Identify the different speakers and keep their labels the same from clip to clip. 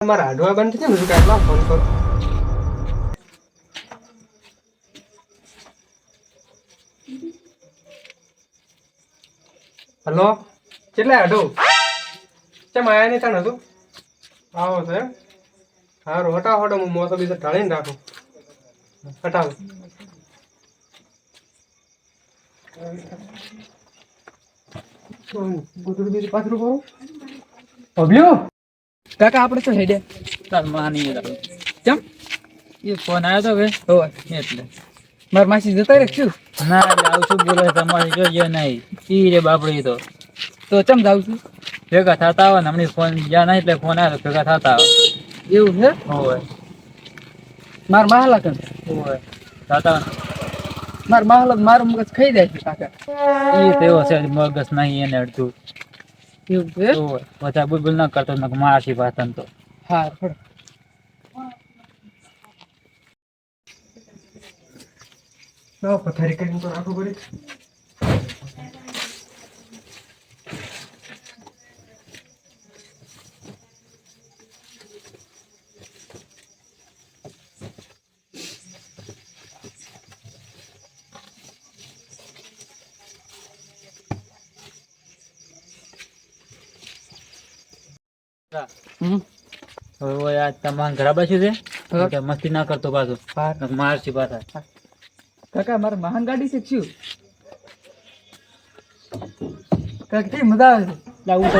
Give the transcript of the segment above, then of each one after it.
Speaker 1: મારા હાડવા બંધ થઈ ને કાઢવા ફોન કરો. હલો, કેટલા હાડો? કેમ આયા નહીં તાણ હતું આવો તો એમ? સારું હટાવો હટો હું મોસો બીજો ઢાળીને રાખું. હટાવો. ગુદડું બીજું પાથરું કરું
Speaker 2: કાકા આપણે તો હેડે?
Speaker 3: તાર માની
Speaker 2: કેમ?
Speaker 3: એ ફોન આવ્યો તો
Speaker 2: હોય
Speaker 3: એટલે.
Speaker 2: માર માસી જતા રાખશું
Speaker 3: ના આવું શું બોલે તમારે જોઈએ નહીં. ઈ રે બાપડી તો.
Speaker 2: તો ચમ જાવ છું?
Speaker 3: ભેગા થતા આવે ને હમણાં ફોન જ્યાં નહીં એટલે ફોન આવ્યો ભેગા થતા આવે
Speaker 2: એવું છે?
Speaker 3: હોય
Speaker 2: માર મહાલા કન
Speaker 3: હોય થતા
Speaker 2: માર મહાલા મારું મગજ ખાઈ જાય છે કાકા.
Speaker 3: એ તેવો છે મગજ નહીં એને અડધું.
Speaker 2: એવું છે
Speaker 3: બુલબુલ ના કરતો ને મારસી પાતન તો.
Speaker 2: હા
Speaker 1: પથારી કરીને તો રાખવું પડે
Speaker 3: તમારા ઘરા બાજુ છે? મસ્તી ના કરતો પાછો?
Speaker 2: હા.
Speaker 3: મારસી પાછા.
Speaker 2: કાકા મારે મહાન ગાડી શીખશું કાકા મજા આવે છે?
Speaker 3: લાવું તો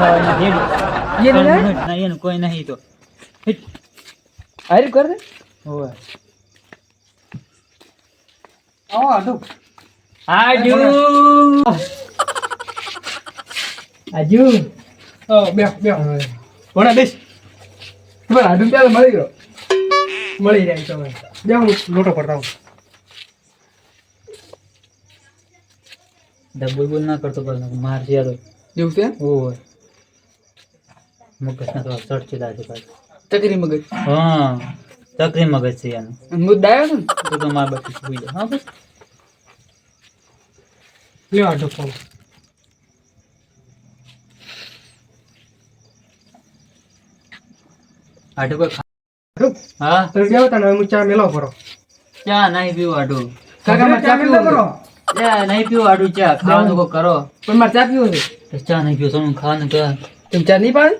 Speaker 3: ખાવાની
Speaker 2: એનું
Speaker 3: કોઈ નહીં તો.
Speaker 2: હારી કર દે.
Speaker 3: હોય
Speaker 1: આવો હાડો
Speaker 3: આજુ. આજુ.
Speaker 1: બે બે ભણા બેસ.
Speaker 2: તમારે હાડું ચાલે મળી ગયો.
Speaker 1: મળી જાય તમે બે હું લોટો પડતા હું
Speaker 3: ડબ્બુ બોલ ના કરતો પાછો મારસી આલો
Speaker 2: એવું છે
Speaker 3: હોય મગજ ના તો સડચેલા છે પાછું
Speaker 2: ચકરી મગજ.
Speaker 3: હા તકરી મગજ છે એનું
Speaker 2: મુદ્દા આવ્યો છે ને?
Speaker 3: તો તો માર બાકી સુઈ જાય હા બસ
Speaker 1: લ્યો હાડો ફોન
Speaker 3: ખા-
Speaker 1: હાડો
Speaker 3: હા?
Speaker 1: તમે બેહો તાણે હું ચા મેલો કરો
Speaker 3: ચા નહીં પીવું આટું
Speaker 2: કાકા મારે ચા પીવું
Speaker 1: કરો
Speaker 3: ચા નહીં પીવું આટું ચા. ખાવાનું તો કરો.
Speaker 2: પણ મારે ચા પીવું છે?
Speaker 3: ચા નહીં પીવું તમે ખાવાનું કર
Speaker 2: તમે ચા નહીં પાડે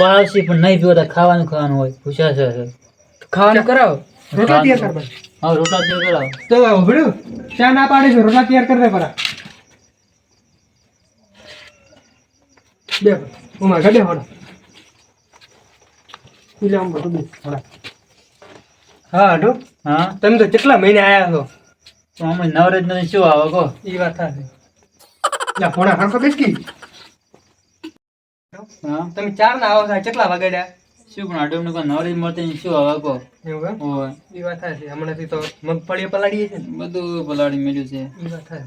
Speaker 3: પાડશી પણ નહીં પીવો તો ખાવાનું ખાવાનું હોય. પૂછા છે
Speaker 2: ખાવાનું કરાવો.
Speaker 1: રોટલા તૈયાર કર
Speaker 3: હા રોટલા તૈયાર કરાવો.
Speaker 1: તો ઉભડ્યું. ચા ના પાડે છે રોટલા તૈયાર કરી દે પરા. બે મારા ગડે હોડો એટલે બધું બે હા હાડો
Speaker 3: હા.
Speaker 1: તમે તો કેટલા મહિને આયા છો?
Speaker 3: તો અમે નવરેજ નથી શું આવે કહો?
Speaker 1: એ વાત થાય લા ફોડા હરખો બેસકી.
Speaker 3: હા.
Speaker 1: તમે ચાર ના આવો છો કેટલા વાગડ્યા?
Speaker 3: શું પણ આટલું એમને નવરેજ મળતી શું આવે કહો?
Speaker 1: એવું
Speaker 3: હોય.
Speaker 1: એ વાત થાય છે હમણાંથી તો મગફળી પલાડીએ છે
Speaker 3: બધું પલાળી મેળ્યું છે.
Speaker 1: એ વાત થાય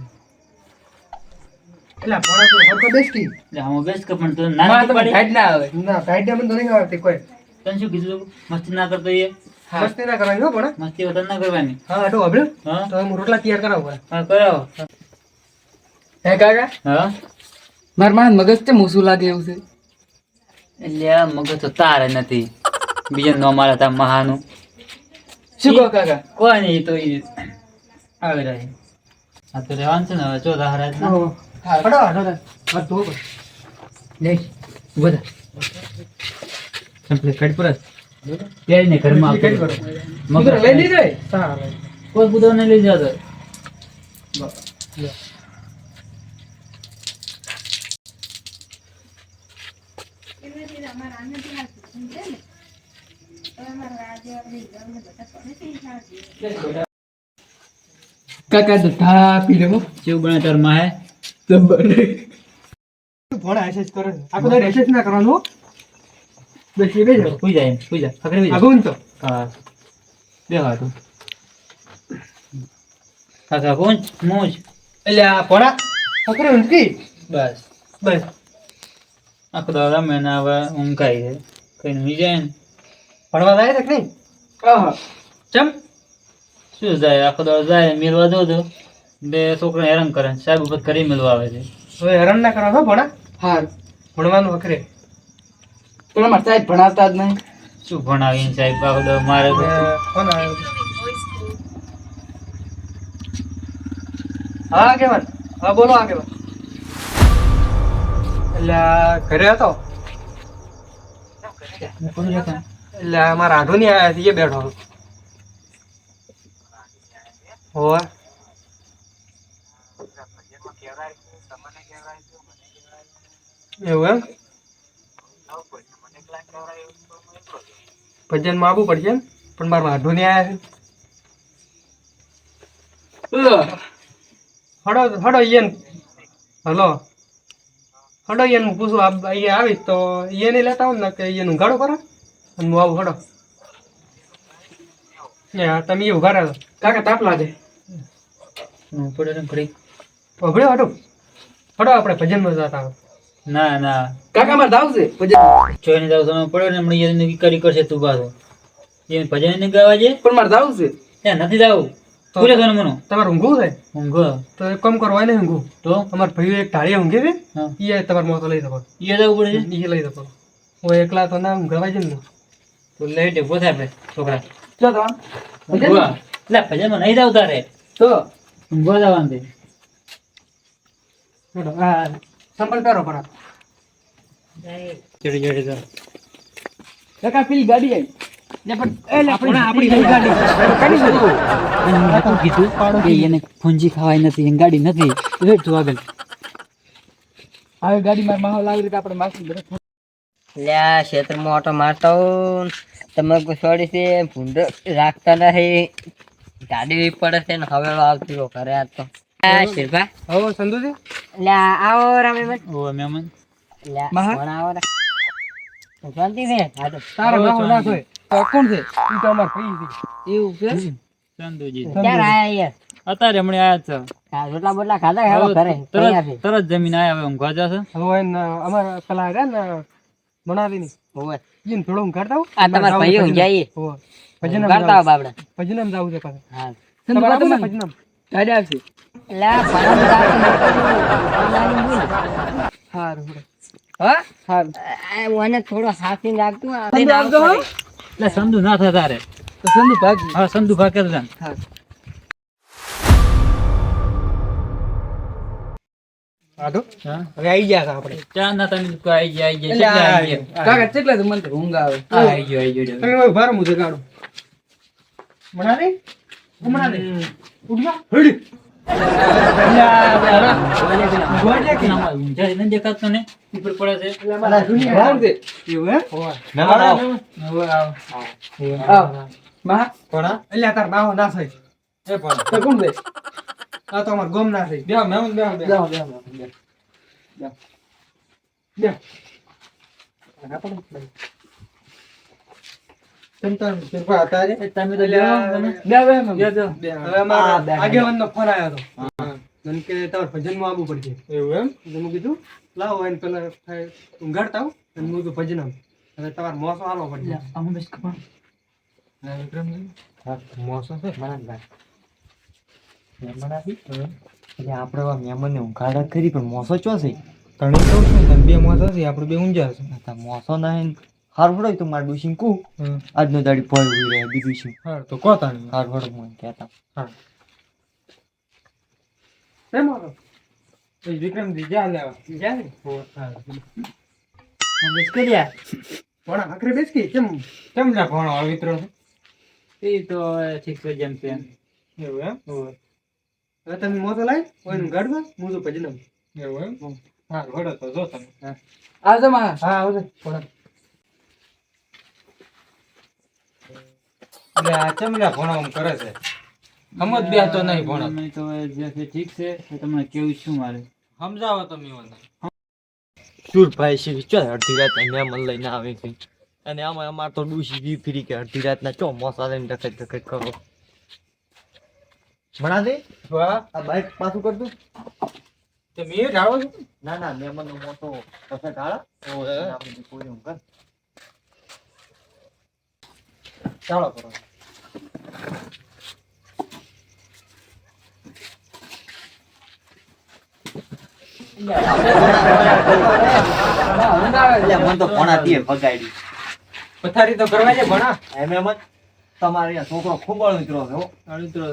Speaker 1: એટલે ફોડા તો હરખો બેસકી.
Speaker 3: એટલે હું બેસ કે પણ
Speaker 2: તો
Speaker 3: ના ના
Speaker 2: ટાઈટ ના આવે
Speaker 1: ના કાયદા મને તો નહીં આવડતી કોઈ.
Speaker 3: તને શું કીધું મસ્તી ના કરતો એ?
Speaker 2: હા.
Speaker 1: મસ્તી ના કરવાની હો પણ.
Speaker 3: મસ્તી વતન ના કરવાની.
Speaker 1: હા હાડો હબળ્યું
Speaker 3: હા?
Speaker 1: તો હું રોટલા તૈયાર કરાવું
Speaker 3: હા કરાવો.
Speaker 2: હે કાકા?
Speaker 3: હા?
Speaker 2: મારા માણસ મગજ તે મૂસું લાગે એવું છે?
Speaker 3: એટલે આ મગજ તો તારે નથી. બીજા નો મારા તા મહાનું.
Speaker 2: શું કહો કાકા?
Speaker 3: કોઈ નહીં એ તો એ આવી રહી. આ તો રહેવાનું છે ને હવે ચોથા હરાજ ના.
Speaker 1: હાડો હાડો પડે.
Speaker 3: લે ઊભો કમ્પ્લીટ કટ પર ત્યારે ને ઘરમાં આવતો
Speaker 1: કરો?
Speaker 3: મગજ
Speaker 2: કૂતરો લઈ લીધો એ?
Speaker 1: સારું.
Speaker 3: કોઈ બુધો ને લઈ જતો
Speaker 2: કાકા તો થા પી લેવો
Speaker 3: જેવું બને તાર માહે
Speaker 2: જબર
Speaker 1: ભણા એસેસ કરે. આખો દાડો એસેસ ના કરવાનું હો. બેસી બેસી જાઓ.
Speaker 3: સુઈ જાય સુઈ
Speaker 1: ઊંઘ તો.
Speaker 3: હા બે હાટું કાકા કોણ મોજ
Speaker 1: ઊંઘી.
Speaker 3: બસ
Speaker 1: બસ
Speaker 3: આખો દાડો રમે હવે ઊંઘાઈ જાય કઈ નહીં જાય ને
Speaker 1: ભણવા જાય છે કે નહીં
Speaker 2: આહા
Speaker 1: ચમ
Speaker 3: શું જાય આખો દાડો જાય મેળવા દો તો બે છોકરા હેરાન કરે સાહેબ ઉપર કરી મેળવા આવે છે
Speaker 1: હવે હેરાન ના કરવા હો ભણા
Speaker 2: હાર
Speaker 1: ભણવાનું અખરે
Speaker 2: પણ અમારા સાહેબ ભણાવતા જ નહીં.
Speaker 3: શું ભણાવીને સાહેબ દાડો મારે
Speaker 1: હા કેવન હા બોલો આ કેવન એટલે આ ઘરે હતો?
Speaker 3: કોણ છે કાં?
Speaker 1: એટલે આ મારા આઢો નહીં આવ્યા છે, એ બેઠો હતો. હોવે. એવું એમ? ભજનમાં આવવું પડશે પણ મારા આઢો નહીં આવ્યા છે. હડો હડો યન હલો. હડો યન હું પૂછું અહીંયા આવીશ તો ઈયને લેતા આવું ને કે યન ઉઘાડો કરો અને હું આવું હડો. તમે એ ઉઘાડા છો
Speaker 2: કાકા તાપ લાગે.
Speaker 3: હું પડ્યો ને ઘડીક.
Speaker 1: ભભળ્યો હડો. હડો આપણે ભજનમાં જતા.
Speaker 3: ના ના.
Speaker 2: કાકા મારે છે. ભજન.
Speaker 3: જોઈને જાવ તમે પડ્યો ને હમણાં યાર વિકારી કરશે તું પાછો. એ ભજન ને ગાવા છે
Speaker 2: પણ મારે જાવું છે.
Speaker 3: નથી જાવું
Speaker 1: તો-
Speaker 3: પૂરે થવાનું મનો?
Speaker 1: તમારે ઊંઘવું છે?
Speaker 3: ઊંઘો.
Speaker 1: તો એક કામ કરો ને ઊંઘું.
Speaker 3: તો?
Speaker 1: અમારા ભાઈઓ એક ઢાળી ઊંઘે છે. એ તમારે મોતો લઈ શકો.
Speaker 3: એ જવું પડે
Speaker 1: એ લઈ શકો. હું એકલા તો ના ઊંઘવા જ ને.
Speaker 3: તો લેટ પોતા થાય છોકરા.
Speaker 2: ચો તમારે
Speaker 3: ઊંઘવા. એટલે ભજનમાં નહીં જાવ તારે.
Speaker 2: તો?
Speaker 3: ઊંઘવા જવાનું છે.
Speaker 1: હડો સંપલ પહેરો પર
Speaker 3: ચડી ચડી જાવ
Speaker 2: કાકા પેલી ગાડી આવી. લે પણ એ લે,
Speaker 1: આપણી
Speaker 2: આપણી
Speaker 1: આપણી ગાડી.
Speaker 3: તું કીધું કે એને ફૂંજી ખવાય નથી એને ગાડી નથી. રેટ તું આગળ.
Speaker 2: હવે ગાડી મારે માહોલ આવી રીતે આપણે માસી બધા.
Speaker 4: લ્યા ક્ષેત્રમાં ઓટો મારતો તમે છોડી છે ભૂંડો રાખતા નથી. ગાડી પડે છે ને હવે આવતી કરે આ તો. શિલ્પા
Speaker 1: હવે સંધુજી
Speaker 4: લ્યા આવો રમે
Speaker 3: ઓ મહેમાન
Speaker 4: લ્યા
Speaker 2: મહા?
Speaker 4: કોણ આવો રે શાંતિ છે? હા તો.
Speaker 1: તારો
Speaker 3: હવે
Speaker 1: ના
Speaker 3: શાંતિ.
Speaker 2: કોણ છે?
Speaker 1: ઈ તો અમાર ભાઈ છે.
Speaker 2: એવું છે?
Speaker 3: ચંદુજી
Speaker 4: ક્યારે આયા યાર
Speaker 3: અત્યારે હમણાં આયા છે.
Speaker 4: રોટલા બોટલા ખાધા હેડો ઘરે?
Speaker 3: તરત તરત જમીન આયા હવે ઊંઘવા જશે
Speaker 1: હવે અમારા પેલા ને
Speaker 4: હોવે.
Speaker 1: એને થોડું ઊંઘાડતા આવું.
Speaker 4: આ તમારા ઊંઘાઈએ.
Speaker 1: ભજનમાં.
Speaker 4: કરતા.
Speaker 1: જાવું છે. પાછું.
Speaker 4: હા.
Speaker 1: છે.
Speaker 2: સંધુ
Speaker 3: ના થાય તારે.
Speaker 2: સંધુ ભાગ.
Speaker 3: હા સંધુ ભાગે તો જાન
Speaker 2: હા
Speaker 1: આઢો?
Speaker 3: હા.
Speaker 1: હવે આઈ ગયા આપણે.
Speaker 3: ચા ના તમે કોઈ ગયા આઈ ગયા.
Speaker 1: આ
Speaker 3: ગયા?
Speaker 2: કાકા કેટલા તો મને ઊંઘ આવે.
Speaker 3: આ ગયો આઈ ગયો.
Speaker 1: તમે ભાર મુજે કાઢો મણા દે મણા
Speaker 3: ઊંઝા નથી દેખાતો ને ઉપર પડે છે
Speaker 1: તાર નાહો ના થાય
Speaker 2: તો કોણ છે
Speaker 1: આ તો અમાર ગમ ના
Speaker 2: જાઓ
Speaker 1: આ-
Speaker 3: તમે.
Speaker 2: બે બે બે બે
Speaker 1: આગેવાનનો ફોન આવ્યો હતો મને કે તમારે ભજનમાં આવવું પડશે. એવું એમ? મેં કીધું લાવો એને પેલા ઊંઘાડતા આવું. અને હું કીધું ભજન હવે તમારે મોસો હાલવો પડશે.
Speaker 2: આમ બેસ કપા
Speaker 5: મોસો છે? મહેમાન આપણે આવા મહેમાનને ઊંઘાડા કરી પણ મોસો ચો છે?
Speaker 1: ત્રણ છું બે મોસો છે આપણે બે ઊંઝા છે.
Speaker 5: મોસો ના. હાર ફોડો તો મારે કહું. આજનો દાડી ફળ ઉઈ રહે બીજું શું?
Speaker 1: હા તો કહો તાણી
Speaker 5: હાર મને કહેતા.
Speaker 1: હા આવો એ વિક્રમજી જા લેવા જા ને હો હા
Speaker 3: બસ કર્યા
Speaker 1: પણ આખરે બેસ કે કેમ? કેમ જા ભણો? આ વિક્રમ
Speaker 3: એ તો ઠીક છે જેમ તેમ.
Speaker 1: એવું એમ? હવે તમે મોતો લાવી કોઈનું ગાડવા હું તો ભજન એવું એમ? હા. વડો તો જો તમે.
Speaker 2: આવજો મહા
Speaker 1: હા આવજો. થોડા એટલે આ ચમલા ભણો કરે છે. સમજ બે તો નહીં ભણો.
Speaker 3: તો જે ઠીક છે તમને કેવું શું મારે?
Speaker 1: સમજાવો તમે મને.
Speaker 5: સુરભાઈ છે ચો અડધી રાત મહેમાન લઈને આવે છે. અને આમાં અમાર તો ડુસી બી ફરી કે અડધી રાતના ચો મોસા લઈને ડખત ડખત કરો ભણા દે.
Speaker 1: વાહ
Speaker 5: આ બાઈક પાછું કરતું
Speaker 1: તમે એ જાણો છો?
Speaker 5: ના ના મહેમાનનો મોટો કસે ઢાળા.
Speaker 1: ચાલો કરો.
Speaker 2: છે.
Speaker 5: તો ભગાડી
Speaker 6: પથારી તો કરવા છે ભણા.
Speaker 5: એમ એમ જ. તમારે છોકરો ખૂબ મિત્રો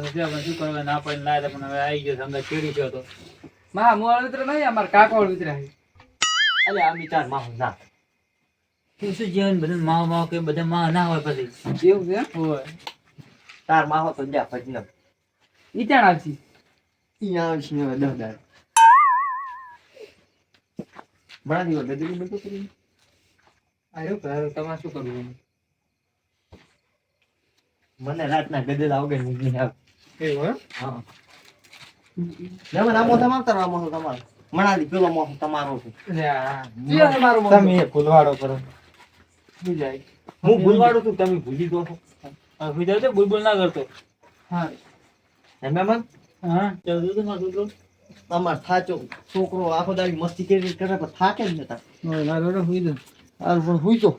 Speaker 5: છે
Speaker 3: છે શું કરવા ના પડે ના પણ હવે આવી ગયો સંગત ચીડી ગયો તો.
Speaker 2: માં હું નહીં અમાર કાકો અળવિત્ર છે.
Speaker 5: ચાર માહું ના
Speaker 3: શું જીવન બધું માવ માવ કે બધા માં ના હોય પછી?
Speaker 2: એવું છે
Speaker 3: હોય.
Speaker 5: તાર માહો તો જા પછી ને
Speaker 2: ઈ ત્યાં આવશે?
Speaker 5: ઈ આવશે ને દસ દાડ બણા દીવો ગદડી બધું કરી.
Speaker 6: આયો તારે તમારે શું કરવું
Speaker 5: મને રાતના ગદેલા ઊંઘ નહીં આવે.
Speaker 6: એવું
Speaker 5: હા. લેવન આ મોઢા માં કરવા મોઢો તમારો. મણાલી પેલો મોઢો તમારો છે.
Speaker 6: તમે ખુલવાડો કરો. જાય.
Speaker 5: હું ભૂલવાડું છું તમે ભૂલી દો છો.
Speaker 3: તો બુલબુલ ના કરતો.
Speaker 2: હા.
Speaker 5: એમ એમ
Speaker 3: હા. ચાલ તો મારો છોકરો?
Speaker 5: તમાર થાચો છોકરો આખો દાડી મસ્તી કરી કરે પણ થાકે જ નતા.
Speaker 6: ના રોડો હુઈ દો
Speaker 5: હાલ પણ હુઈ તો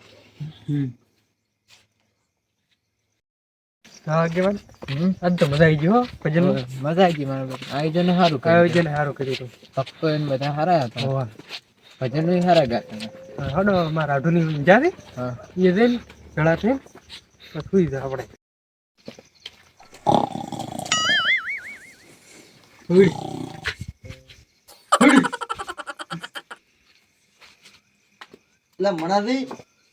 Speaker 6: હા કેવાન આજ તો મજા આવી ગઈ હો ભજન
Speaker 2: મજા આવી ગઈ મારા આયોજન સારું
Speaker 6: આયોજન સારું કર્યું
Speaker 2: ભક્તો એમ બધા સારા હતા.
Speaker 6: હતું
Speaker 2: ભજન સારા ગાતા
Speaker 6: હડો મારા આઢુની જારે
Speaker 2: હા
Speaker 6: એ જઈને ગળા થઈને સુઈ જા આપણે હુઈ.
Speaker 5: એટલે મણાદી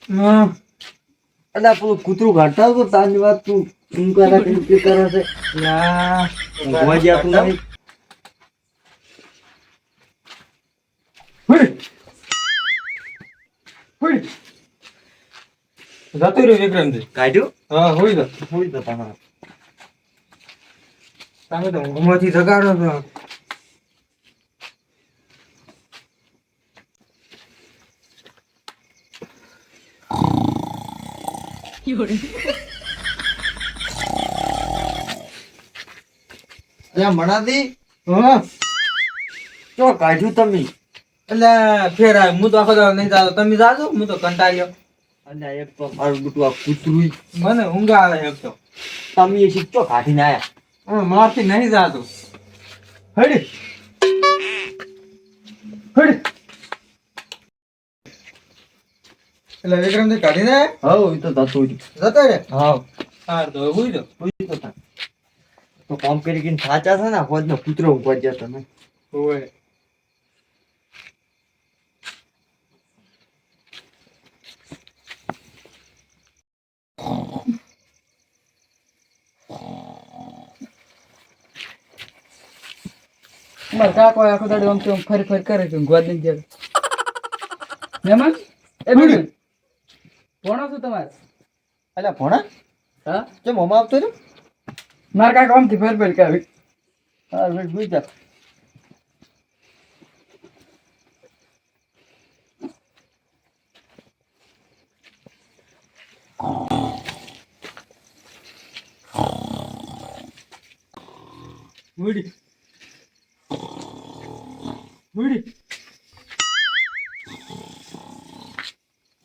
Speaker 6: હા.
Speaker 5: એટલે પેલું કૂતરું કાઢતા તો તાની વાત તું તું કરે કે કરે છે
Speaker 6: લા.
Speaker 5: ઊંઘવા જ્યાં તું નહીં
Speaker 6: હુઈ. હુઈ. જતો રહ્યો વિક્રમજી
Speaker 5: કાઢ્યું?
Speaker 6: હા હુઈ દો
Speaker 5: હુઈ તો તમારે
Speaker 6: તમે તો ઊંઘમાંથી જગાડો
Speaker 5: એટલે મણાદી
Speaker 6: હા.
Speaker 5: ચો કાઢ્યું તમે?
Speaker 6: એટલે ફેર આ હું તો આખો દાડો નહીં જાતો. તમે જાજો. હું તો કંટાળ્યો.
Speaker 5: અને એક તો મારું બુટવા કૂતરું.
Speaker 6: મને ઊંઘ આવે એક તો.
Speaker 5: તમે એ શીખજો કાઢીને આયા.
Speaker 6: મારથી નહીં જાતો. હડી. હડી. એટલે વિક્રમજી કાઢીને
Speaker 5: હવ એ તો જતો
Speaker 6: જતો રે
Speaker 5: હા
Speaker 6: હાર તો હુઈ દો
Speaker 5: હુઈ તો. તા કામ કરી કરીને સાચા છે ને ફોજ નો કૂતરો ઊંઘવા જતો ને
Speaker 6: હોય
Speaker 2: મારા કાકો આખો દાડો આમ તેમ ફરી ફરી કરે છે ગોદ નહીં જાય. મહેમાન એ બીજું ભણો છું તમારે?
Speaker 5: અલ્યા ભણા?
Speaker 2: હા?
Speaker 5: કેમ મોમાં આવતો ને
Speaker 2: મારે કાકો આમથી ફરી ફરી કરે.
Speaker 5: હા વેટ ભૂઈ જા.
Speaker 6: મુડી મુડી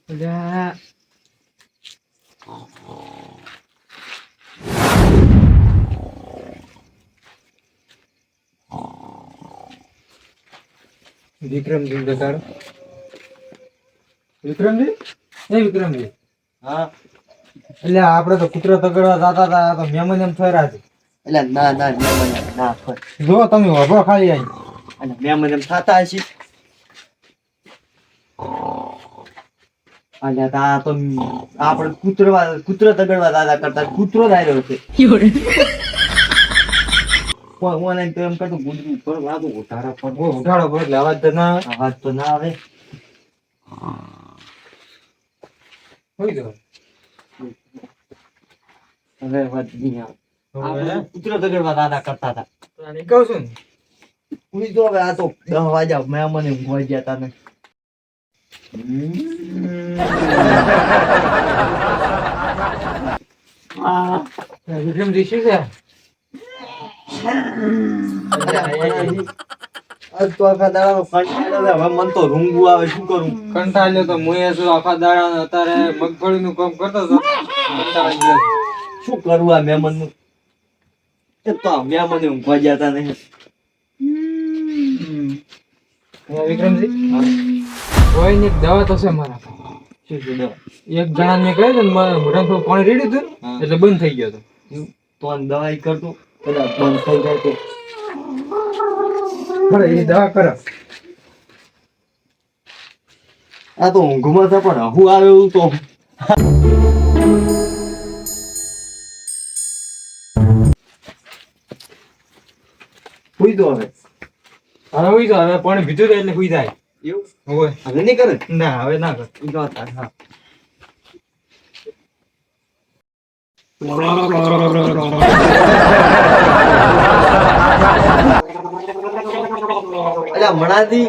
Speaker 6: અલ્યા વિક્રમજી બતાડો વિક્રમજી એ વિક્રમજી
Speaker 5: હા.
Speaker 6: એટલે આપણે તો કૂતરા તગડવા જતા હતા તો મેમન એમ થયા છે
Speaker 5: એટલે ના ના મેમન ના ફર
Speaker 6: જો તમે વાપરો ખાલી આવી
Speaker 5: અને બે મને થતા હશે અને આ તો આપણે કૂતરવા કૂતરો તગડવા દાદા કરતા કૂતરો જ આવ્યો છે હું એને તો એમ કરતો ગુંદરું ઉપર વાગો ઉતારા પર
Speaker 6: ઉઠાડો બરો એટલે અવાજ તો ના આવે.
Speaker 5: અવાજ તો ના આવે
Speaker 6: હોઈ ગયો
Speaker 5: હવે અવાજ નહીં આવે કૂતરો તગડવા દાદા કરતા હતા
Speaker 6: કહું છું ને
Speaker 5: ઉઈ જો હવે આ તો દસ વાગ્યા મેં મને ઊંઘવા ગયા હતા ને.
Speaker 6: વિક્રમજી શું છે?
Speaker 5: આજ તો આખા દાડા હવે મન તો રૂંગું આવે શું કરું?
Speaker 6: કંટાળ્યો તો મુએ શું આખા દાડા અત્યારે મગફળીનું કામ કરતો હતો.
Speaker 5: શું કરવું આ મહેમાનનું તો મહેમાન ઊંઘવા ગયા હતા નહીં
Speaker 6: વિક્રમજી?
Speaker 2: કોઈ ની દવા તો. છે મારા એક જણા ને મારા થોડું પાણી રેડ્યું હતું એટલે બંધ થઈ ગયો હતો.
Speaker 5: તો દવા કરતો? કદાચ બંધ થઈ જાય તો.
Speaker 2: બરાબર એ દવા કરો.
Speaker 5: આ તો ઊંઘમાં છે પણ હું આવે એવું તો. હુઈ તો હવે.
Speaker 2: હવે હુઈ જાવ હવે પાણી પીધું હતું એટલે હુઈ જાય
Speaker 5: એવું?
Speaker 2: હવે.
Speaker 5: હવે નહીં કરે?
Speaker 2: ના હવે ના કર.
Speaker 5: ઈ તો વાત. હા. અલ્યા મણાથી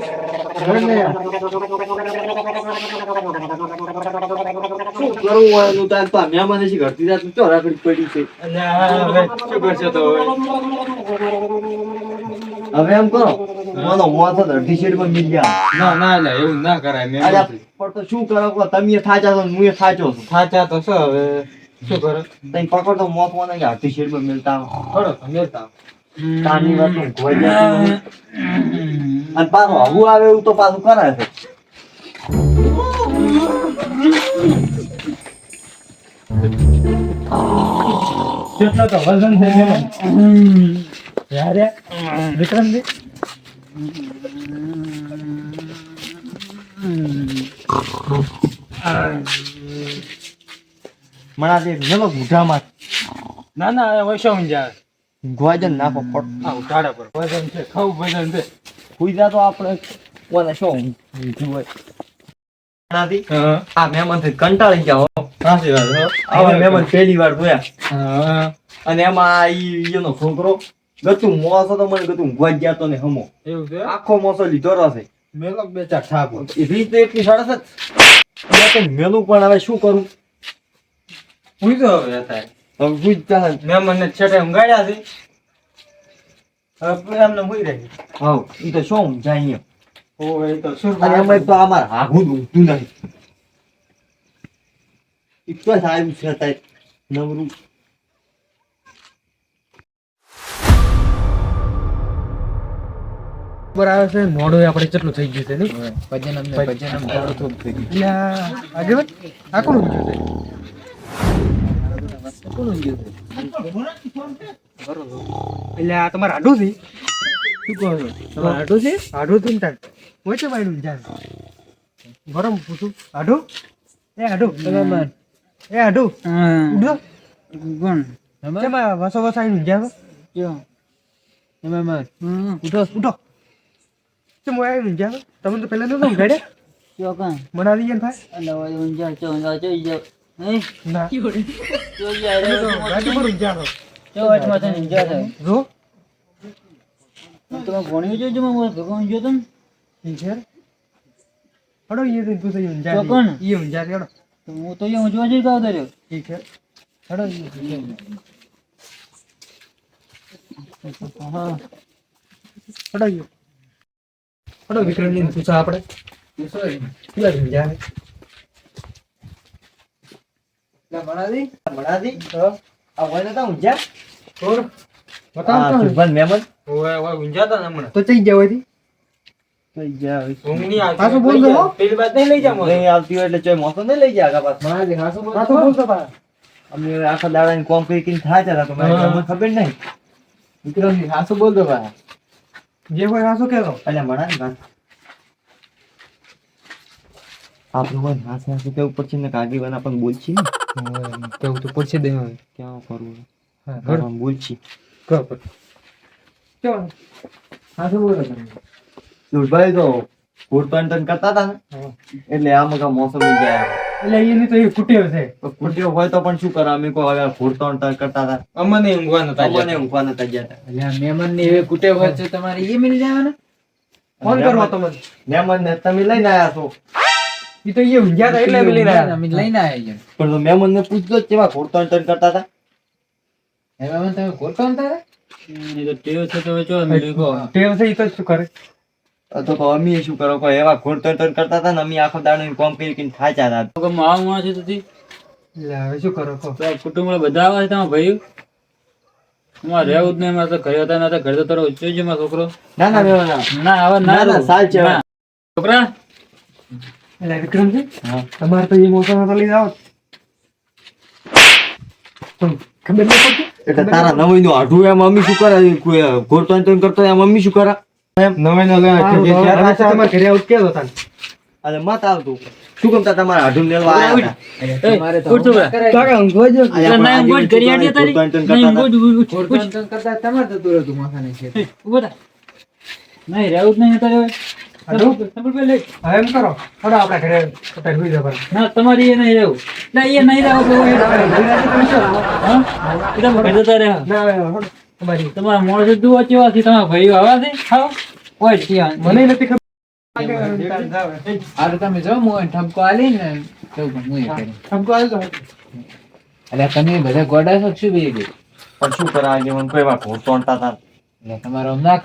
Speaker 5: શું કરવું હોય એનું તાર? તો આ મહેમાન છે ઘરથી રાત ચો રાખડી પડી છે.
Speaker 2: શું કરશો તો હવે?
Speaker 5: હવે એમ કરો. માનો મોત અડધી શેડમાં મિલ ગયા.
Speaker 2: ના ના એટલે એવું ના કરાય મેં
Speaker 5: અલ્યા પણ તો શું કરો કહો તમે થાચા છો ને હું એ થાચો છું.
Speaker 2: સાચા તો શું હવે શું કરો?
Speaker 5: તઈ પકડતો મોત મને કે અડધી શેડમાં મિલતા
Speaker 2: તમે તાવ
Speaker 5: કાની વાતનું કોઈ નહીં. અને પાછું હવું આવે એવું તો પાછું કરાય છે.
Speaker 2: કેટલો તો વજન છે યારે. વિક્રમજી?
Speaker 5: મણાથી મેલો મુઢામાં
Speaker 2: ના ના હવે શું સમજાવે
Speaker 5: ગોજન નાખો ફટ
Speaker 2: આ ઉઠાડા પર. વજન છે ખાવ વજન છે.
Speaker 5: કોઈ જા તો આપણે કોને શું હોય? મણાથી આ મહેમાનથી કંટાળી ગયા હો.
Speaker 2: સાચી વાત હો.
Speaker 5: આ મહેમાન પહેલી વાર જોયા. અને એમાં ઈ એનો છોકરો ગતું મોસો તો મને ગતું ઊંઘવા ગયા તો ને હમો.
Speaker 2: એવું છે?
Speaker 5: આખો મોસો લીધો રહેશે
Speaker 2: મેલો બે ચાર
Speaker 5: એ રીત તો એટલી સરસ જ. મેલું પણ હવે શું કરું?
Speaker 2: હું તો હવે થાય
Speaker 5: હવે હું જ
Speaker 2: મેં મને છેટે ઊંઘાડ્યા છે. હવે એમને મૂઈ રહી
Speaker 5: હા એ તો શું ઊંઘાય અહીંયા
Speaker 2: ઓ એ તો શું
Speaker 5: અને એમાં તો અમાર હાગું ઊંઘતું નહીં એક તો સારું છે તાય નવરું.
Speaker 1: બરાબર આવે છે મોડું આપણે કેટલું થઈ ગયું છે નહીં?
Speaker 2: ભજન અમને ભજન. અમને થોડું થઈ ગયું.
Speaker 1: આ આગળ આ કોણ ઊંઘ્યું છે? એટલે આ તમારે આડું છે શું કહો છો? તમારે આડું છે આડું છે તાર. હોય છે ભાઈ જાય ગરમ પૂછું. આડું એ આડું એ આડું ઉડો
Speaker 2: કોણ?
Speaker 1: કેમ વસો વસો આવીને ઊંઘ્યા છો? ઉઠો ઉઠો. કેમ ઓય આવીને તમે તો પહેલા નતો ઊંઘાડ્યા મને આવી ગયા ને ભાઈ? ના. તમે તો ગાડી પર ઊંઘ્યા છો. જો. ઈ છે હડો ઈ તો તું તો ઈ ઊંઘ્યા છે. ઈ ઊંઘ્યા હડો.
Speaker 2: હું તો અહીંયા જોવા જઈ ગાવ દર્યો
Speaker 1: ઈ છે. હડો ઈ ઊંઘ્યા છે. હા. હડો ઈ. હડો વિક્રમજી પૂછો આપણે કેટલા ઊંઘ્યા છે?
Speaker 5: મણાથી આ હોય નતા ઊંઘ્યા
Speaker 1: થોડો
Speaker 5: આ
Speaker 1: તો.
Speaker 5: સુભાન મહેમાન
Speaker 2: ઓય ઓય ઊંઝા તા હમણાં
Speaker 1: તો ચઈ ગયા હોયથી
Speaker 2: ઊંઘ નહીં આવતી
Speaker 1: પાછું બોલ દો,
Speaker 2: પેલી વાત નહીં લઈ જા.
Speaker 5: નહીં આવતી હોય એટલે ચોય મોસો નહીં લઈ જાય આગા પાછા
Speaker 1: પાછું બોલતો પા
Speaker 5: અમે આખા દાડાની કોમ કરી કરીને થાય છે તો મને ખબર નહીં વિક્રમજી હાસુ બોલ દો ભાઈ
Speaker 1: જે હોય હાસું કહેતો?
Speaker 5: એટલે મણા ને વાત. આપણું હોય હાસે હાસે કેવું પડશે ને કાગી બના પણ બોલશી
Speaker 1: કેવું તો પડશે દે હવે
Speaker 5: ક્યાં કરવું?
Speaker 1: હા
Speaker 5: બોલશી.
Speaker 1: કર પર હાસું બોલો તમે?
Speaker 5: દુર્ભાઈ તો ટન કરતા હતા ને. એટલે આમ કા મોસમ થઈ ગયા.
Speaker 1: એટલે એની તો એ કુટેવ છે
Speaker 5: ફૂટ્યો હોય તો પણ શું કરે? અમે કોઈ હવે ટન કરતા હતા.
Speaker 2: અમને ઊંઘવા નતા
Speaker 5: અમને
Speaker 2: જતા.
Speaker 5: ઊંઘવા નતા ગયા હતા.
Speaker 2: મહેમાનની એવી કુટે હોય છે તમારે એ મિલી જવાના?
Speaker 1: ફોન કરવા તમને
Speaker 5: મહેમાન ને તમે લઈને આયા છો.
Speaker 1: એ તો એ ઊંઘ્યા હતા એટલે અમે લઈને આવ્યા
Speaker 2: અમે લઈને આવ્યા
Speaker 5: પણ તો મહેમાન ને પૂછજો કેવા ફૂડ ટન કરતા હતા.
Speaker 2: મહેમાન તમે ગોઠવણ તારે
Speaker 3: એ તો ટેવ છે તો જો
Speaker 1: ટેવ છે એ તો શું કરે?
Speaker 5: તો તો અમે શું કરો કોઈ એવા ઘોડ તર તર કરતા હતા ને અમે આખો દાડો કોમ કરી કરીને થાચા હતા
Speaker 3: તો કે માવા માણસ છે તો તી.
Speaker 1: એટલે હવે શું કરો કહો.
Speaker 3: આ બધા આવે છે તમારા ભાઈ અમારે રહેવું જ નહીં મારે તો ઘરે હતા નતા ઘરે તો તારો ઉચ્ચો છે મારો છોકરો.
Speaker 5: ના ના ના.
Speaker 3: ના. આવા ના
Speaker 5: ના, ના, સાલ છે
Speaker 3: છોકરા?
Speaker 1: એટલે વિક્રમજી તમારે તો એ મોસમ તો લઈ જાઓ ખબર નહીં પડતી?
Speaker 5: એટલે તારા નવી નું આઢું એમ મમ્મી શું કરે કોઈ ગોળતો તો એમ કરતો એમ મમ્મી શું કરે?
Speaker 1: નવે ઘરે આવું તાન.
Speaker 5: અરે મત આવતું. શું લેવા આવ્યા
Speaker 7: તમારી
Speaker 3: એ નહીં રહેવું. ના, એ નહીં રહેવું
Speaker 1: બરી તમારા
Speaker 3: મોણ જુદું વચ્ચે વાથી તમારા ભાઈઓ આવા છે ખાવ કોઈ ત્યાં
Speaker 1: મને નથી ખબર.
Speaker 7: હાલ તમે જો હું ઠપકો આલી ને તો હું એટલે તમે બધા ગોડા છો શું બે
Speaker 5: પણ શું કરા આજે વાર ભૂલ તોડતા
Speaker 7: હતા તમારો ના